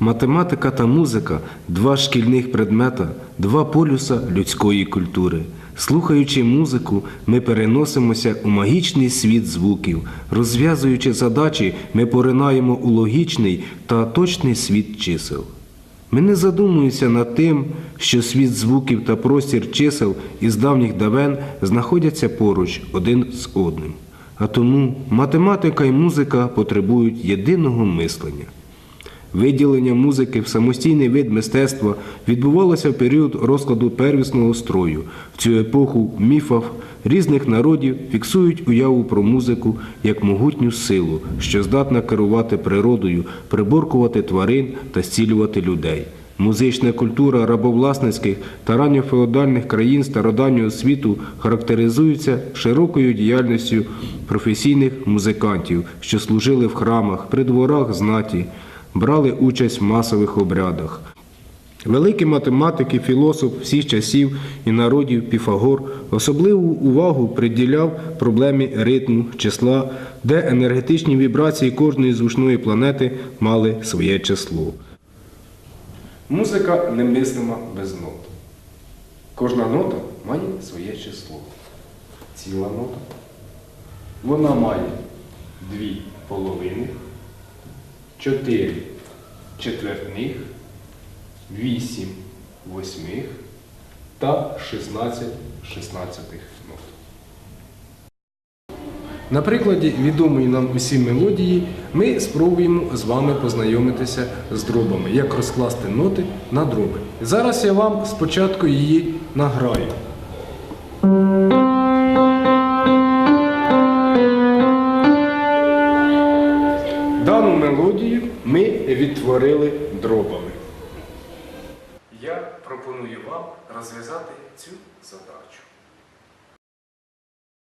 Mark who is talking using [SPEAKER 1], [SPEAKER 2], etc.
[SPEAKER 1] Математика та музика два шкільних предмета, два полюса людської культури. Слухаючи музику, ми переносимося у магічний світ звуків. Розв'язуючи задачі, ми поринаємо у логічний та точний світ чисел. Ми не задумуємося над тим, що світ звуків та простір чисел із давніх давен знаходяться поруч один з одним. А тому математика і музика потребують єдиного мислення. Виділення музики в самостійний вид мистецтва відбувалося в період розкладу первісного строю. В цю епоху міфах різних народів фіксують уяву про музику як могутню силу, що здатна керувати природою, приборкувати тварин та зцілювати людей. Музична культура рабовласницьких та ранньофеодальних країн стародавнього світу характеризується широкою діяльністю професійних музикантів, що служили в храмах, при дворах знаті, брали участь в масових обрядах. Великий математик і філософ всіх часів і народів Піфагор особливу увагу приділяв проблемі ритму, числа, де енергетичні вібрації кожної звучної планети мали своє число. Музика немислима без нот. Кожна нота має своє число. Ціла нота. Вона має дві половини, чотири четвертних, вісім восьмих та 16 шістнадцятих нот. На прикладі відомої нам усі мелодії ми спробуємо з вами познайомитися з дробами, як розкласти ноти на дроби. Зараз я вам спочатку її награю. Дану мелодію ми відтворили дробами. Я пропоную вам розв'язати цю задачу.